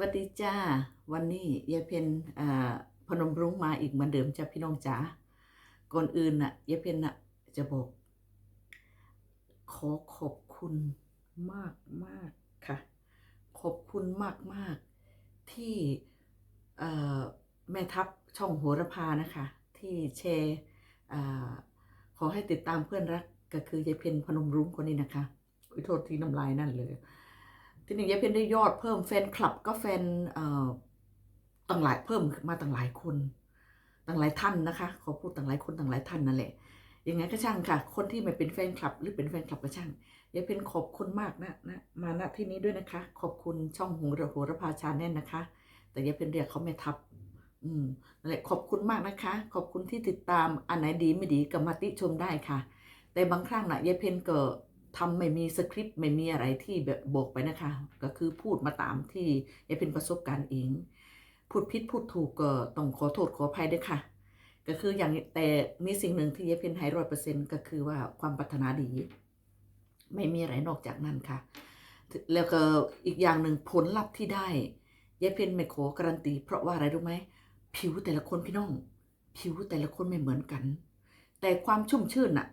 วัสดีจ้า วันนี้ยายเพนพนมรุ้งมาอีกเหมือนเดิมจ้าพี่น้องจ๋าก่อนอื่นน่ะยายเพนน่ะจะบอก ขอขอบคุณมากมากค่ะ ขอบคุณมากมากที่แม่ทัพช่องโหระพานะคะ ที่แชร์ขอให้ติดตามเพื่อนรักก็คือยายเพนพนมรุ้งคนนี้นะคะอุโทษที่น้ำลายนั่นเลย ทีนี้ยายเพนได้ยอดเพิ่มแฟนคลับก็แฟนเอ่อต่างหลายเพิ่มมาต่างหลายคนต่างหลายท่านนะคะขอพูดต่างหลายคนต่างหลายท่านนั่นแหละยังไงก็ช่างค่ะ คนที่ไม่เป็นแฟนคลับ หรือเป็นแฟนคลับก็ช่างยายเพนขอบคุณมากนะนะมาณที่นี้ด้วยนะคะ ขอบคุณช่องหงระหัวระพาชาแน่นนะคะ แต่ยายเพนเรียกเขาไม่ทับ อืมนั่นแหละขอบคุณมากนะคะ ขอบคุณที่ติดตามอันไหนดีไม่ดีก็มาติชมได้ค่ะ แต่บางครั้งนะยายเพนก็ ทำไม่มีสคริปต์ไม่มีอะไรที่แบบบอกไปนะคะ ก็คือพูดมาตามที่ยายเพนประสบการณ์เอง พูดผิดพูดถูกก็ต้องขอโทษขออภัยด้วยค่ะ ก็คืออย่างแต่มีสิ่งหนึ่งที่ยายเพนให้ร้อยเปอร์เซ็นต์ก็คือว่าความปรารถนาดี ไม่มีอะไรนอกจากนั้นค่ะ แล้วก็อีกอย่างหนึ่งผลลัพธ์ที่ได้ยายเพนไม่ขอการันตี เพราะว่าอะไรรู้ไหมผิวแต่ละคนพี่น้อง ผิวแต่ละคนไม่เหมือนกัน แต่ความชุ่มชื่นน่ะ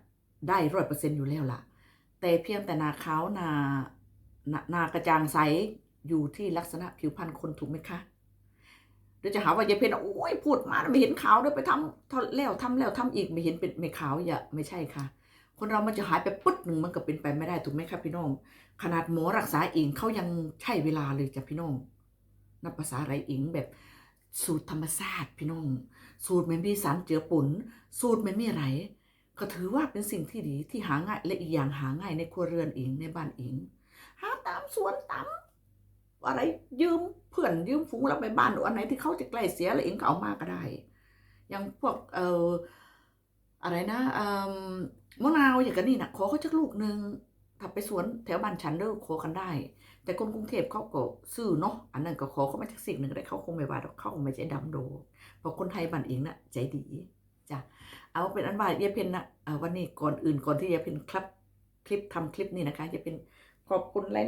ได้ร้อยเปอร์เซ็นต์อยู่แล้วล่ะ แต่เพียงแต่นาขาวนานานากระจ่างใสอยู่ที่ลักษณะผิวพรรณคนถูกไหมคะเดี๋ยวจะหาว่ายายเพนโอ้ยพูดมาไม่เห็นขาวด้วยไปทำทแล้วทำแล้วทำอีกไม่เห็นเป็นไม่ขาวอย่าไม่ใช่ค่ะ คนเรามันจะหายไปปุ๊บหนึ่งมันก็เป็นไปไม่ได้ถูกไหมครับพี่น้อง ขนาดหมอรักษาเองเขายังใช่เวลาเลยจ้ะพี่น้องนับภาษาอะไรเองแบบสูตรธรรมชาติพี่น้อง สูตรไม่มีสารเจือปนสูตรไม่มีอะไร ก็ถือว่าเป็นสิ่งที่ดีที่หาง่ายและอีกอย่างหาง่ายในครัวเรือนเองในบ้านเองหาตามสวนตามอะไรยืมเพื่อนยืมฝูงเราไปบ้านหรืออันไหนที่เขาจะใกล้เสียอะไรเองก็เอามาก็ได้ อย่างพวกเอ่ออะไรนะเอ่อมะนาวอย่างกันนี่นะขอเขาจักลูกหนึ่งถ้าไปสวนแถวบ้านฉันเด้อขอกันได้ แต่คนกรุงเทพเขาก็ซื้อเนาะอันนั้นก็ขอเขามาจากสิ่งหนึ่งได้เขาคงไม่ว่าดอกเขาคงไม่ใจดำโดเพราะคนไทยบ้านเองน่ะใจดี จ้ะเอาเป็นอันว่ายายเพนนะวันนี้ก่อนอื่นก่อนที่ยายเพนคลิปคลิปทำคลิปนี้นะคะยายเพนขอบคุณหลา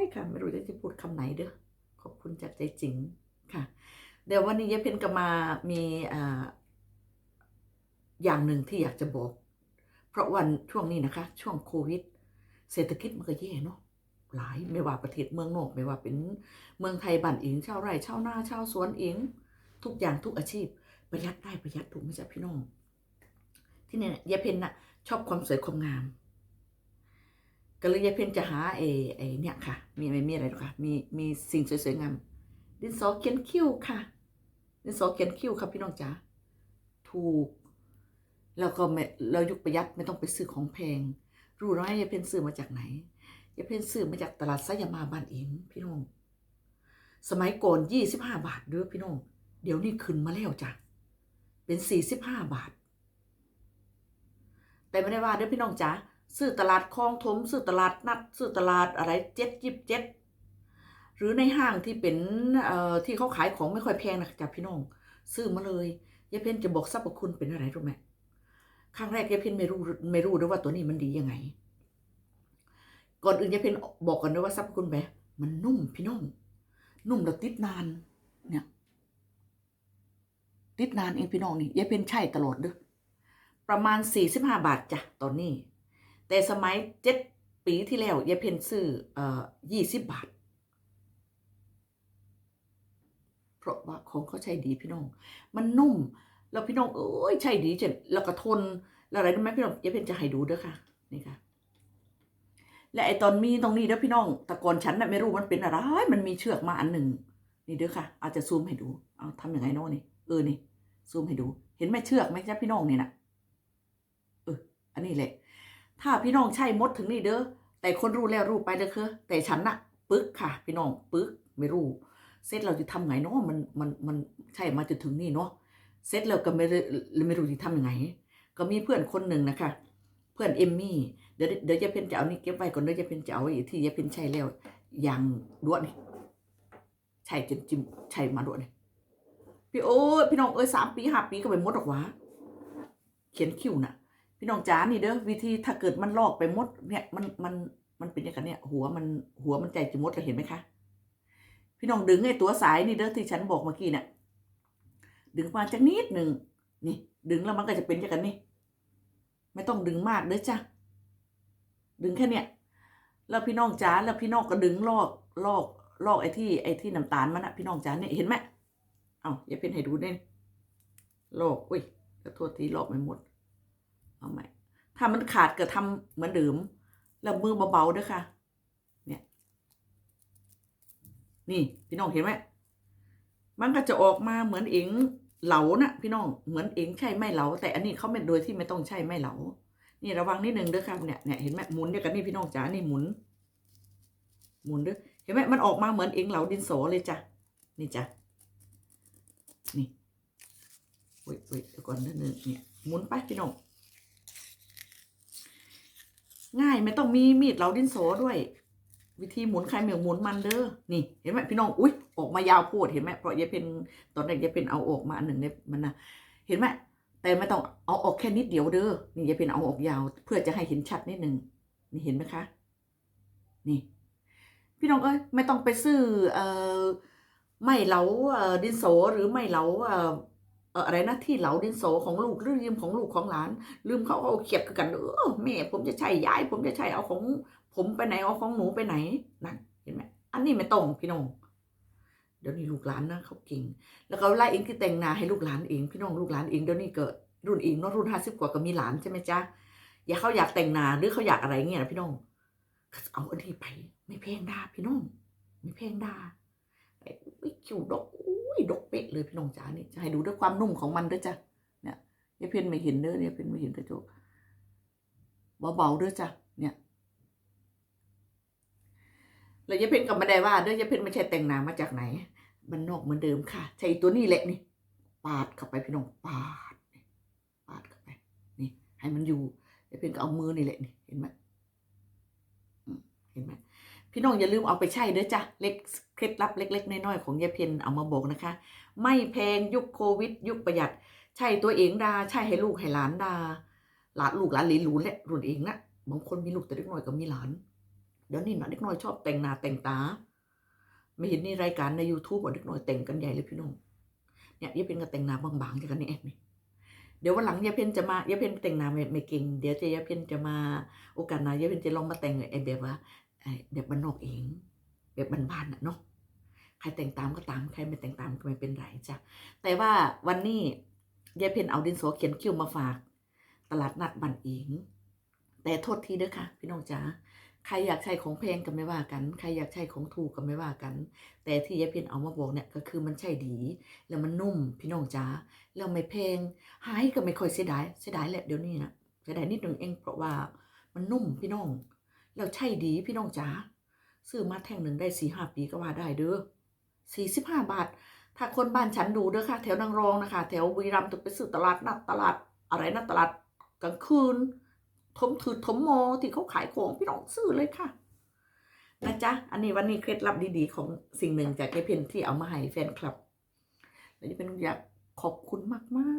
ยๆค่ะ ไม่รู้จะพูดคำไหนเด้อขอบคุณจากใจจริงค่ะ เดี๋ยววันนี้ยายเพนก็มามีอ่าอย่างหนึ่งที่อยากจะบอก เพราะวันช่วงนี้นะคะ ช่วงโควิด เศรษฐกิจมันก็แย่เนาะหลายไม่ว่าประเทศเมืองนอกไม่ว่าเป็นเมืองไทยบ้านเองชาวไร่ชาวนาชาวสวนเองทุกอย่างทุกอาชีพ ประหยัดได้ประหยัดถูกไหมจ๊ะพี่น้อง ที่เนี่ยยายเพนน่ะ ชอบความสวยความงาม ก็เลยยายเพนจะหาไอ้ไอ้เนี่ยค่ะ มีไม่มีอะไรหรอคะมีมีสิ่งสวยๆงามดินสอเขียนคิ้วค่ะ ดินสอเขียนคิ้วค่ะพี่น้องจ๋าถูก แล้วก็เรายุคประหยัดไม่ต้องไปซื้อของแพง รู้ไหมยายเพนซื้อมาจากไหนยายเพนซื้อมาจากตลาดไซยามาบ้านเองพี่น้องสมัยก่อนยี่สิบห้าบาทเด้อพี่น้อง เดี๋ยวนี้ขึ้นมาแล้วจ้ะ เป็นสี่สิบห้าบาท แต่ไม่ได้ว่าเด้อพี่น้องจ๋าซื้อตลาดคลองถมซื้อตลาดนัดซื้อตลาดอะไรเจ็ดยิบเจ็ดหรือในห้างที่เป็นเอ่อที่เขาขายของไม่ค่อยแพงนะจ๊ะพี่น้อง ซื้อมาเลยยายเพนจะบอกสรรพคุณเป็นอะไรรู้ไหมครั้งแรกยายเพนไม่รู้ไม่รู้ด้วยว่าตัวนี้มันดียังไง ก่อนอื่นยายเพนบอกก่อนด้วยว่าสรรพคุณแบบมันนุ่มพี่น้อง นุ่มแล้วติดนาน ติดนานเองพี่น้องนี่ยายเพนใช่ตลอดเด้อประมาณ45บห้าบาทจ้ะตอนนี้ แต่สมัยเจ็ดปีที่แล้วยายเพนซื้อเอ่อ20บบาท เพราะว่าของเขาใช้ดีพี่น้อง มันนุ่ม แล้วพี่น้องเอ้ยใช่ดีจังแล้วก็ทนแล้วอะไรรู้ไหมพี่น้องยายเพนจะให้ดูเด้อค่ะ นี่ค่ะ และไอตอนมีตรงนี้เด้อพี่น้องแต่ก่อนฉันน่ะไม่รู้มันเป็นอะไร มันมีเชือกมาอันหนึ่งนี่เด้อค่ะ อาจจะซูมให้ดู เอาทำยังไงนาะนี่ เออนี่ ซูมให้ดู เห็นไหมเชือกไหมจ๊ะพี่น้องนี่นะเอออันนี้แหละ ถ้าพี่น้องใช่มดถึงนี่เด้อแต่คนรู้แล้วรู้ไปเด้อคือแต่ฉันน่ะปึ๊กค่ะ พี่น้องปึ๊กไม่รู้เสร็จเราจะทำไงเนาะมันมันมันใช่มาจนถึงนี่เนาะเสร็จแล้วก็ไม่ได้ไม่รู้จะทำยังไง ก็มีเพื่อนคนหนึ่งนะคะ เพื่อนเอมมี่เดี๋ยวเดี๋ยวยายเพนจะเอานี่เก็บไว้ก่อนเดี๋ยวยายเพนจะเอาไอ้ที่ยายเพนใช้แล้วอย่างด่วนนี่ใช่จนจิ้มใช่มาด่วนนี่ พี่โอ้ยพี่น้องเอ้ยสามปีห้าปีก็ไปมดหรอกวะเขียนคิ้วน่ะ พี่น้องจ๋านี่เด้อวิธีถ้าเกิดมันลอกไปมด เนี่ยมันมันมันเป็นย่างกันเนี่ย หัวมันหัวมันใจจะมดเราเห็นไหมคะ พี่น้องดึงไอ้ตัวสายนี่เด้อที่ฉันบอกเมื่อกี้เนี่ยดึงมาจากนิดหนึ่งนี่ ดึงแล้วมันก็จะเป็นอย่างกันนี่ไม่ต้องดึงมากเด้อจ้ะดึงแค่เนี้ยแล้วพี่น้องจ๋าแล้วพี่น้องก็ดึงลอกลอกลอกไอ้ที่ไอ้ที่น้ำตาลมันอะพี่น้องจ๋าเนี่ยเห็นไหม เอาอย่าเป็นให้ดูเนี่ยลอกอุ้ยขอโทษทีลอกไม่หมด เอาใหม่ ถ้ามันขาดก็ทำเหมือนเดิมแล้วมือเบาๆด้วยค่ะ เนี่ย นี่พี่น้องเห็นไหมมันก็จะออกมาเหมือนเองเหลานะพี่น้องเหมือนเองใช่ไม่เหลา แต่อันนี้เขาไม่โดยที่ไม่ต้องใช่ไม่เหลา นี่ระวังนิดนึงเด้อครับเนี่ยเนี่ยเห็นไหมหมุนเดียวกันนี่พี่น้องจ๋านี่หมุน หมุนเด้อเห็นไหมมันออกมาเหมือนเองเหลาดินสอเลยจ้ะนี่จ้ะ นี่เว้ยเว้ก่อนนิดนึงเนี่ยหมุนไปพี่น้องง่ายไม่ต้องมีมีดเหลาดินสอด้วย วิธีหมุนใครเหมือนหมุนมันเด้อนี่เห็นไหมพี่น้องอุ้ยออกมายาวโพดเห็นไหมเพราะยายเป็นตอนแรกยายเป็นเอาออกมาอันหนึ่งเนี่ยมันนะเห็นไหมแต่ไม่ต้องเอาออกแค่นิดเดียวเด้อนี่ยายเป็นเอาออกยาว เพื่อจะให้เห็นชัดนิดหนึ่งนี่เห็นไหมคะ นี่ พี่น้องเอ้ยไม่ต้องไปซื้อเอ่อ ไม่เหลาดินสหรือไม่เหลาอะไรนะที่เหลาดินสของลูกหรือยืมของลูกของหลาน ลืมเขาเอาเขียบกันเออแม่ผมจะใช้ยาย ผมจะใช้เอาของ ผมไปไหนเอาของหนูไปไหนนั่นเห็นไหมอันนี้ไม่ต้องพี่น้องเดี๋ยวนี้ลูกหลานนะเขาเก่งแล้วก็ไล่เองที่แต่งนาให้ลูกหลานเองพี่น้องลูกหลานเองเดี๋ยวนี้เกิดรุ่นเองเนาะรุ่นห้าสิบกว่าก็มีหลานใช่ไหมจ๊ะอย่าเขาอยากแต่งนาหรือเขาอยากอะไรเงี้ยนะพี่น้องเอาอันนี้ไปไม่แพงดาพี่น้องไม่แพงดา อ้อุ้ยคิวดกอุ้ยดกเป๊ะเลยพี่น้องจ๋านี่จะให้ดูด้วยความนุ่มของมันด้วยจ้ะเนี่ยยายเพียนไม่เห็นเด้อเนี่ยเพียนไม่เห็นกระจกเบาๆด้วยจ้ะเนี่ยแล้วยายเพ็ญก็ไม่ได้ว่าเด้อยายเพ็ญไม่ใช่แต่งหนามาจากไหนมันนอกเหมือนเดิมค่ะ ใช่ตัวนี้แหละนี่ ปาดเข้าไปพี่น้องปาดนี่ปาดเข้าไป นี่ ให้มันอยู่ยายเพ็ญก็เอามือนี่แหละนี่เห็นไหมเห็นไหม พี่น้องอย่าลืมเอาไปใช้เด้อจ้ะเล็กเคล็ดลับเล็ก ๆ น้อยๆของยายเพ็ญเอามาบอกนะคะ ไม่แพงยุคโควิด ยุคประหยัด ใช่ตัวเองดาใช่ให้ลูกให้หลานดาหลานลูกหลานหลีหลูนแหละรุ่นเองนะบางคนมีลูกแต่เล็กน้อยก็มีหลาน เดี๋ยวนี้นะเด็กน้อยชอบแต่งหน้าแต่งตาไม่เห็นในรายการใน YouTube ว่าเด็กน้อยแต่งกันใหญ่เลยพี่น้องเนี่ยยายเพนก็แต่งหน้าบางๆจากันนี่เองนี่เดี๋ยววันหลังยายเพนจะมายายเพนแต่งหน้าไม่เก่งเดี๋ยวจะยายเพนจะมาโอกาสหน้ายายเพนจะลองมาแต่งไอ้แบบว่า แบบบ้านนอกเอง แบบบ้านๆน่ะเนาะใครแต่งตามก็ตามใครไม่แต่งตามก็ไม่เป็นไรจ้ะแต่ว่าวันนี้ยายเพนเอาดินสอเขียนคิ้วมาฝาก ตลาดนัดบันเองแต่โทษทีเด้อค่ะ พี่น้องจ๋าใครอยากใช้ของแพงก็ไม่ว่ากัน ใครอยากใช้ของถูกก็ไม่ว่ากัน แต่ที่ยายเพียนเอามาบอกเนี่ยก็คือมันใช่ดี แล้วมันนุ่มพี่น้องจ๋าแล้วไม่แพงหายก็ไม่ค่อยเสียดายเสียดายแหละเดี๋ยวนี้นะเสียดายนิดนึงเองเพราะว่ามันนุ่มพี่น้อง แล้วใช่ดีพี่น้องจ๋าซื้อมาแท่งหนึ่งได้สี่ห้าปีก็ว่าได้เด้อสี่สิบห้าบาท ถ้าคนบ้านฉันดูเด้อค่ะ แถวนางรองนะคะ แถวบุรีรัมต้องไปซื้อตลาดนัดตลาด อะไรนะตลาดกลางคืนทมถือทมโมที่เขาขายของพี่น้องซื้อเลยค่ะนะจ๊ะ อันนี้วันนี้เคล็ดลับดีๆ ของสิ่งหนึ่งจากเจเพนที่เอามาให้แฟนคลับแล้วจะเป็นอยากขอบคุณมากมา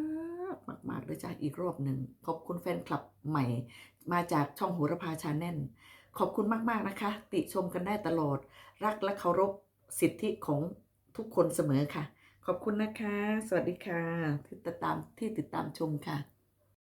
กมากมากเลยจ้ะอีกรอบหนึ่งขอบคุณแฟนคลับใหม่ มาจากช่องโหระพาชาแนล ขอบคุณมาก ๆ นะคะ ติชมกันได้ตลอด รักและเคารพสิทธิของทุกคนเสมอค่ะ ขอบคุณนะคะ สวัสดีค่ะ ที่ติดตามที่ติดตามชมค่ะ